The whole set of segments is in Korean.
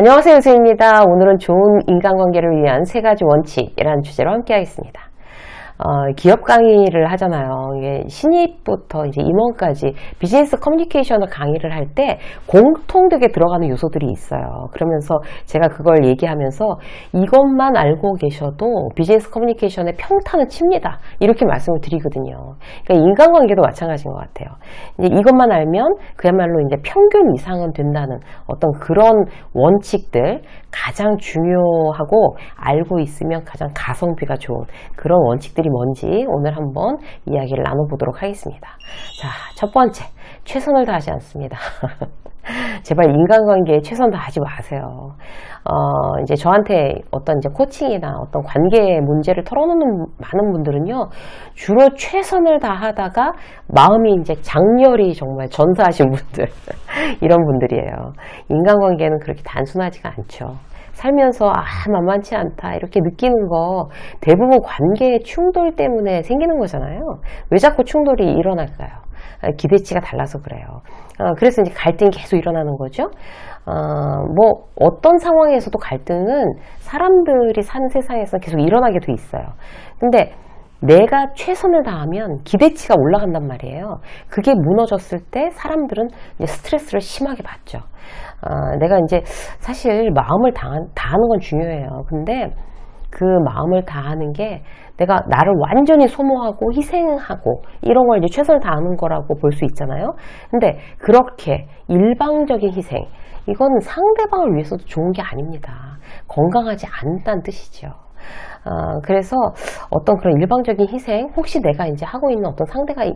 안녕하세요, 유수입니다. 오늘은 좋은 인간관계를 위한 세 가지 원칙이라는 주제로 함께 하겠습니다. 어, 기업 강의를 하잖아요. 이게 신입부터 이제 임원까지 비즈니스 커뮤니케이션을 강의를 할 때 공통되게 들어가는 요소들이 있어요. 그러면서 제가 그걸 얘기하면서 이것만 알고 계셔도 비즈니스 커뮤니케이션의 평탄은 칩니다. 이렇게 말씀을 드리거든요. 그러니까 인간관계도 마찬가지인 것 같아요. 이제 이것만 알면 그야말로 이제 평균 이상은 된다는 어떤 그런 원칙들 가장 중요하고 알고 있으면 가장 가성비가 좋은 그런 원칙들이 뭔지 오늘 한번 이야기를 나눠보도록 하겠습니다. 자, 첫 번째, 최선을 다하지 않습니다. 제발 인간관계에 최선 다하지 마세요. 어, 이제 저한테 어떤 이제 코칭이나 어떤 관계 문제를 털어놓는 많은 분들은요, 주로 최선을 다하다가 마음이 이제 장렬히 정말 전사하신 분들, 이런 분들이에요. 인간관계는 그렇게 단순하지가 않죠. 살면서 아 만만치 않다 이렇게 느끼는 거 대부분 관계의 충돌 때문에 생기는 거잖아요. 왜 자꾸 충돌이 일어날까요? 아, 기대치가 달라서 그래요. 어, 그래서 이제 갈등이 계속 일어나는 거죠. 어, 뭐 어떤 상황에서도 갈등은 사람들이 사는 세상에서 계속 일어나게 돼 있어요. 근데 내가 최선을 다하면 기대치가 올라간단 말이에요. 그게 무너졌을 때 사람들은 스트레스를 심하게 받죠. 어, 내가 이제 사실 마음을 다하, 다하는 건 중요해요. 근데 그 마음을 다하는 게 내가 나를 완전히 소모하고 희생하고 이런 걸 이제 최선을 다하는 거라고 볼 수 있잖아요. 근데 그렇게 일방적인 희생, 이건 상대방을 위해서도 좋은 게 아닙니다. 건강하지 않다는 뜻이죠. 어, 그래서 어떤 그런 일방적인 희생, 혹시 내가 이제 하고 있는 어떤 상대가 있,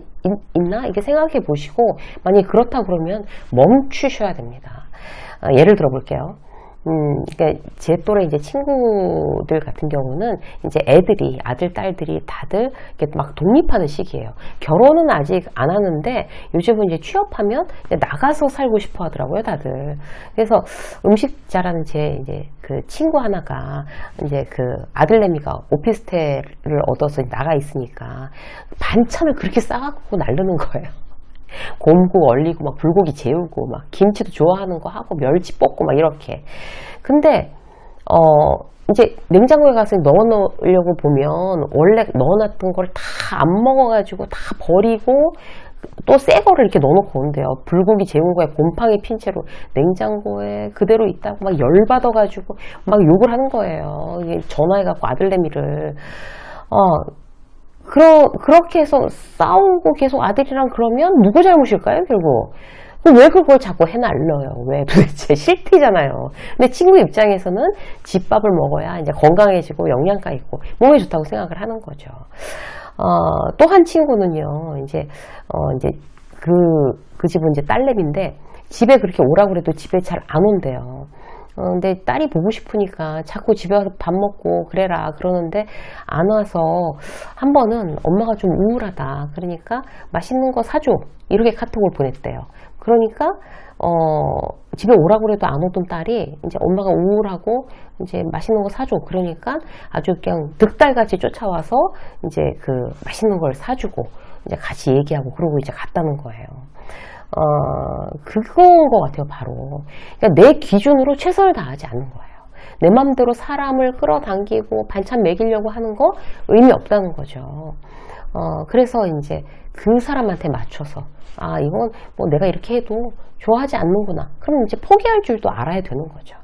나 이게 생각해 보시고, 만약에 그렇다 그러면 멈추셔야 됩니다. 어, 예를 들어 볼게요. 음, 그러니까 제 또래 이제 친구들 같은 경우는 이제 애들이 아들 딸들이 다들 이렇게 막 독립하는 시기예요. 결혼은 아직 안 하는데 요즘은 이제 취업하면 이제 나가서 살고 싶어 하더라고요, 다들. 그래서 음식 잘하는 제 이제 그 친구 하나가 이제 그 아들내미가 오피스텔을 얻어서 나가 있으니까 반찬을 그렇게 싸갖고 날르는 거예요. 곰국 얼리고 막 불고기 재우고 막 김치도 좋아하는 거 하고 멸치 볶고 막 이렇게. 근데 어 이제 냉장고에 가서 넣어놓으려고 보면 원래 넣어놨던 걸 다 안 먹어가지고 다 버리고 또 새 거를 이렇게 넣어놓고 온대요. 불고기 재운 거에 곰팡이 핀 채로 냉장고에 그대로 있다고 막 열받아가지고 막 욕을 하는 거예요. 전화해갖고 아들내미를. 어, 그러, 그렇게 해서 싸우고 계속 아들이랑 그러면 누구 잘못일까요, 결국? 왜 그걸 자꾸 해날려요? 왜 도대체 실패잖아요. 근데 친구 입장에서는 집밥을 먹어야 이제 건강해지고 영양가 있고 몸에 좋다고 생각을 하는 거죠. 어, 또 한 친구는요, 이제, 어, 이제 그, 그 집은 이제 딸내미인데 집에 그렇게 오라고 그래도 집에 잘 안 온대요. 어, 근데 딸이 보고 싶으니까 자꾸 집에 와서 밥 먹고 그래라 그러는데 안 와서 한 번은 엄마가 좀 우울하다. 그러니까 맛있는 거 사줘. 이렇게 카톡을 보냈대요. 그러니까 어 집에 오라고 해도 안 오던 딸이 이제 엄마가 우울하고 이제 맛있는 거 사줘. 그러니까 아주 그냥 득달같이 쫓아와서 이제 그 맛있는 걸 사주고 이제 같이 얘기하고 그러고 이제 갔다는 거예요. 어, 그거인 것 같아요, 바로. 그러니까 내 기준으로 최선을 다하지 않는 거예요. 내 맘대로 사람을 끌어당기고 반찬 먹이려고 하는 거 의미 없다는 거죠. 어, 그래서 이제 그 사람한테 맞춰서, 아, 이건 뭐 내가 이렇게 해도 좋아하지 않는구나. 그럼 이제 포기할 줄도 알아야 되는 거죠.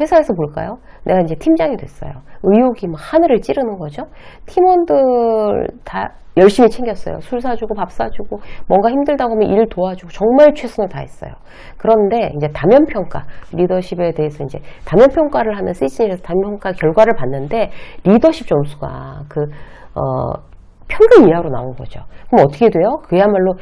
회사에서 볼까요? 내가 이제 팀장이 됐어요. 의욕이 막 하늘을 찌르는 거죠. 팀원들 다 열심히 챙겼어요. 술 사주고 밥 사주고 뭔가 힘들다고 하면 일 도와주고 정말 최선을 다했어요. 그런데 이제 다면평가 리더십에 대해서 이제 다면평가를 하는 시즌에서 다면평가 결과를 봤는데 리더십 점수가 그 어, 평균 이하로 나온 거죠. 그럼 어떻게 돼요? 그야말로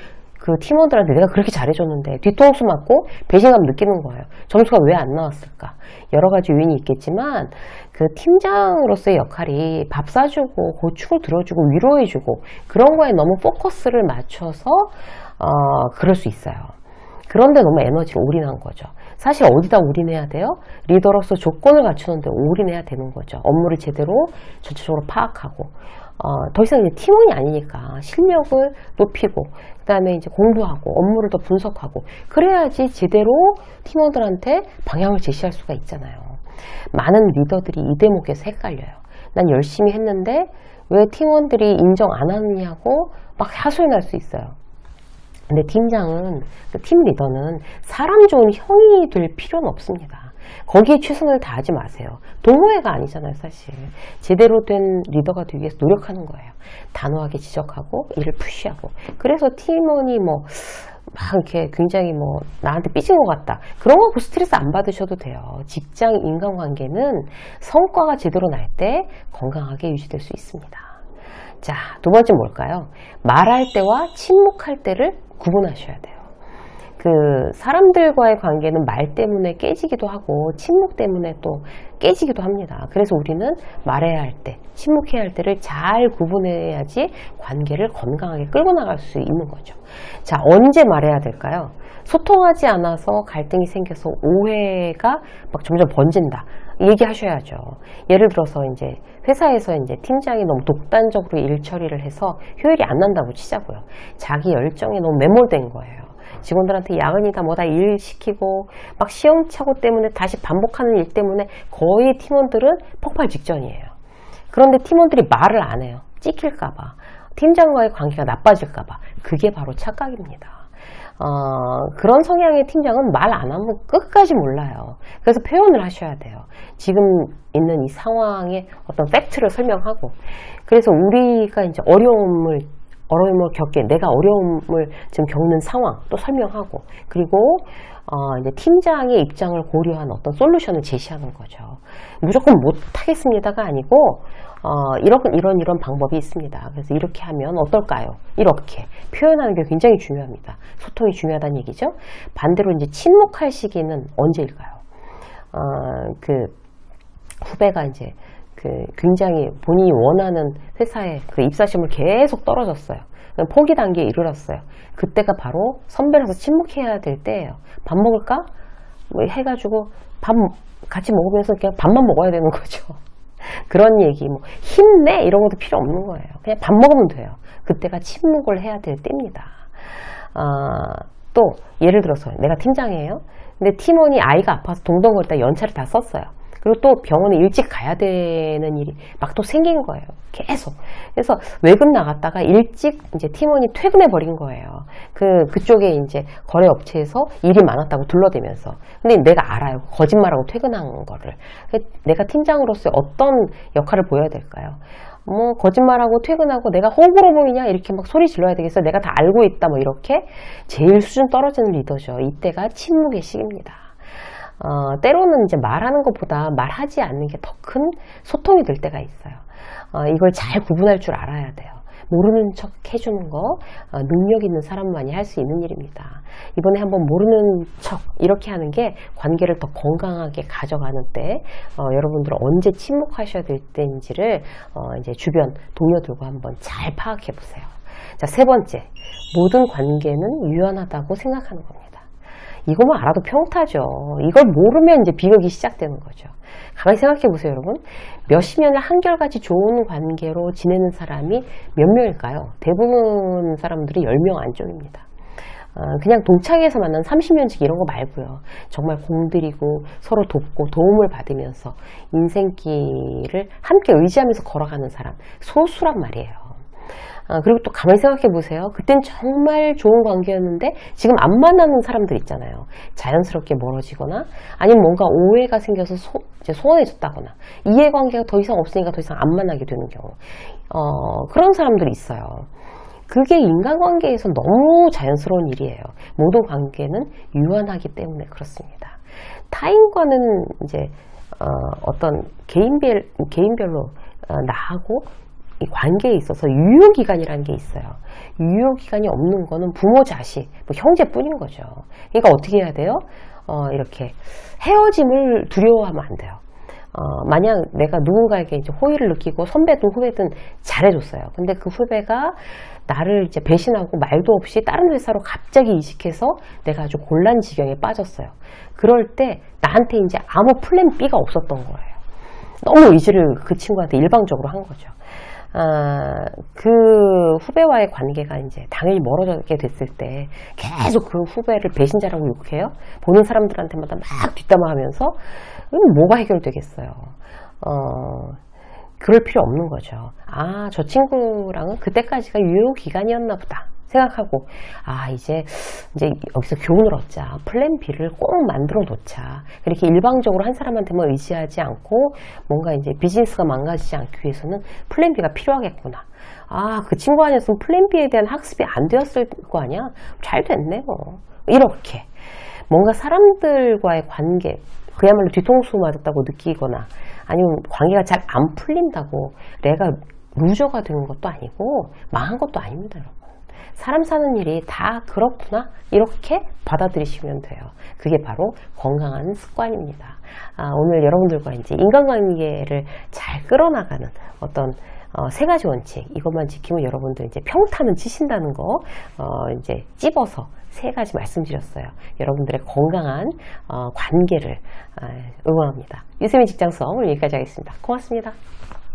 그 팀원들한테 내가 그렇게 잘해줬는데 뒤통수 맞고 배신감 느끼는 거예요. 점수가 왜 안 나왔을까? 여러 가지 요인이 있겠지만 그 팀장으로서의 역할이 밥 사주고 고충을 들어주고 위로해주고 그런 거에 너무 포커스를 맞춰서 어, 그럴 수 있어요. 그런데 너무 에너지를 올인한 거죠. 사실 어디다 올인해야 돼요? 리더로서 조건을 갖추는데 올인해야 되는 거죠. 업무를 제대로 전체적으로 파악하고 어, 더 이상 이제 팀원이 아니니까 실력을 높이고 그 다음에 이제 공부하고 업무를 더 분석하고 그래야지 제대로 팀원들한테 방향을 제시할 수가 있잖아요. 많은 리더들이 이 대목에서 헷갈려요. 난 열심히 했는데 왜 팀원들이 인정 안 하느냐고 막 하소연 할수 있어요. 근데 팀장은, 그 팀 리더는 사람 좋은 형이 될 필요는 없습니다. 거기에 최선을 다하지 마세요. 동호회가 아니잖아요, 사실. 제대로 된 리더가 되기 위해서 노력하는 거예요. 단호하게 지적하고, 일을 푸시하고. 그래서 팀원이 뭐, 막 이렇게 굉장히 뭐, 나한테 삐진 것 같다. 그런 거 스트레스 안 받으셔도 돼요. 직장 인간관계는 성과가 제대로 날 때 건강하게 유지될 수 있습니다. 자, 두 번째 뭘까요? 말할 때와 침묵할 때를 구분하셔야 돼요. 그 사람들과의 관계는 말 때문에 깨지기도 하고 침묵 때문에 또 깨지기도 합니다. 그래서 우리는 말해야 할 때, 침묵해야 할 때를 잘 구분해야지 관계를 건강하게 끌고 나갈 수 있는 거죠. 자, 언제 말해야 될까요? 소통하지 않아서 갈등이 생겨서 오해가 막 점점 번진다. 얘기하셔야죠. 예를 들어서 이제 회사에서 이제 팀장이 너무 독단적으로 일 처리를 해서 효율이 안 난다고 치자고요. 자기 열정에 너무 매몰된 거예요. 직원들한테 야근이다 뭐다 일 시키고 막 시험착오 때문에 다시 반복하는 일 때문에 거의 팀원들은 폭발 직전이에요. 그런데 팀원들이 말을 안 해요. 찍힐까봐. 팀장과의 관계가 나빠질까봐. 그게 바로 착각입니다. 어, 그런 성향의 팀장은 말 안 하면 끝까지 몰라요. 그래서 표현을 하셔야 돼요. 지금 있는 이 상황의 어떤 팩트를 설명하고. 그래서 우리가 이제 어려움을 어려움을 겪게 내가 어려움을 지금 겪는 상황 또 설명하고 그리고 어, 이제 팀장의 입장을 고려한 어떤 솔루션을 제시하는 거죠. 무조건 못하겠습니다가 아니고 어, 이런 이런 이런 방법이 있습니다. 그래서 이렇게 하면 어떨까요? 이렇게 표현하는 게 굉장히 중요합니다. 소통이 중요하다는 얘기죠. 반대로 이제 침묵할 시기는 언제일까요? 어, 그 후배가 이제 그 굉장히 본인이 원하는 회사에 그 입사심을 계속 떨어졌어요. 포기 단계에 이르렀어요. 그때가 바로 선배라서 침묵해야 될 때예요. 밥 먹을까? 뭐 해가지고 밥 같이 먹으면서 그냥 밥만 먹어야 되는 거죠. 그런 얘기, 뭐 힘내 이런 것도 필요 없는 거예요. 그냥 밥 먹으면 돼요. 그때가 침묵을 해야 될 때입니다. 아, 또 예를 들어서 내가 팀장이에요. 근데 팀원이 아이가 아파서 동동거리다 연차를 다 썼어요. 그리고 또 병원에 일찍 가야 되는 일이 막 또 생긴 거예요. 계속. 그래서 외근 나갔다가 일찍 이제 팀원이 퇴근해 버린 거예요. 그, 그쪽에 이제 거래 업체에서 일이 많았다고 둘러대면서. 근데 내가 알아요. 거짓말하고 퇴근한 거를. 내가 팀장으로서 어떤 역할을 보여야 될까요? 뭐, 거짓말하고 퇴근하고 내가 호구로 보이냐? 이렇게 막 소리 질러야 되겠어. 내가 다 알고 있다. 뭐, 이렇게. 제일 수준 떨어지는 리더죠. 이때가 침묵의 시기입니다. 어, 때로는 이제 말하는 것보다 말하지 않는 게 더 큰 소통이 될 때가 있어요. 어, 이걸 잘 구분할 줄 알아야 돼요. 모르는 척 해주는 거 어, 능력 있는 사람만이 할 수 있는 일입니다. 이번에 한번 모르는 척 이렇게 하는 게 관계를 더 건강하게 가져가는 때 어, 여러분들은 언제 침묵하셔야 될 때인지를 어, 이제 주변 동료들과 한번 잘 파악해 보세요. 자, 세 번째. 모든 관계는 유연하다고 생각하는 겁니다. 이것만 알아도 평타죠. 이걸 모르면 이제 비극이 시작되는 거죠. 가만히 생각해 보세요, 여러분. 몇십 년을 한결같이 좋은 관계로 지내는 사람이 몇 명일까요? 대부분 사람들이 10명 안쪽입니다. 어, 그냥 동창회에서 만난 30년씩 이런 거 말고요. 정말 공들이고 서로 돕고 도움을 받으면서 인생길을 함께 의지하면서 걸어가는 사람 소수란 말이에요. 아, 그리고 또 가만히 생각해 보세요. 그땐 정말 좋은 관계였는데 지금 안 만나는 사람들 있잖아요. 자연스럽게 멀어지거나 아니면 뭔가 오해가 생겨서 소, 이제 소원해졌다거나 이해관계가 더 이상 없으니까 더 이상 안 만나게 되는 경우 어, 그런 사람들이 있어요. 그게 인간관계에서 너무 자연스러운 일이에요. 모든 관계는 유한하기 때문에 그렇습니다. 타인과는 이제 어, 떤 개인별 개인별로 어, 나하고 이 관계에 있어서 유효기간이라는 게 있어요. 유효기간이 없는 거는 부모, 자식, 뭐 형제뿐인 거죠. 그러니까 어떻게 해야 돼요? 어, 이렇게 헤어짐을 두려워하면 안 돼요. 어, 만약 내가 누군가에게 이제 호의를 느끼고 선배든 후배든 잘해줬어요. 근데 그 후배가 나를 이제 배신하고 말도 없이 다른 회사로 갑자기 이직해서 내가 아주 곤란 지경에 빠졌어요. 그럴 때 나한테 이제 아무 플랜 B가 없었던 거예요. 너무 의지를 그 친구한테 일방적으로 한 거죠. 아, 그 후배와의 관계가 이제 당연히 멀어지게 됐을 때 계속 그 후배를 배신자라고 욕해요. 보는 사람들한테마다 막 뒷담화하면서 음, 뭐가 해결되겠어요. 어, 그럴 필요 없는 거죠. 아, 저 친구랑은 그때까지가 유효 기간이었나 보다. 생각하고, 아, 이제, 이제 여기서 교훈을 얻자. 플랜 B를 꼭 만들어 놓자. 이렇게 일방적으로 한 사람한테만 의지하지 않고, 뭔가 이제 비즈니스가 망가지지 않기 위해서는 플랜 B가 필요하겠구나. 아, 그 친구 아니었으면 플랜 B에 대한 학습이 안 되었을 거 아니야? 잘 됐네, 뭐. 이렇게. 뭔가 사람들과의 관계, 그야말로 뒤통수 맞았다고 느끼거나, 아니면 관계가 잘 안 풀린다고 내가 루저가 되는 것도 아니고 망한 것도 아닙니다, 여러분. 사람 사는 일이 다 그렇구나 이렇게 받아들이시면 돼요. 그게 바로 건강한 습관입니다. 아, 오늘 여러분들과 이제 인간관계를 잘 끌어나가는 어떤 어, 세 가지 원칙 이것만 지키면 여러분들 이제 평타는 치신다는 거 어, 이제 찝어서 세 가지 말씀드렸어요. 여러분들의 건강한 어, 관계를 아, 응원합니다. 유세민 직장 수업 오늘 여기까지 하겠습니다. 고맙습니다.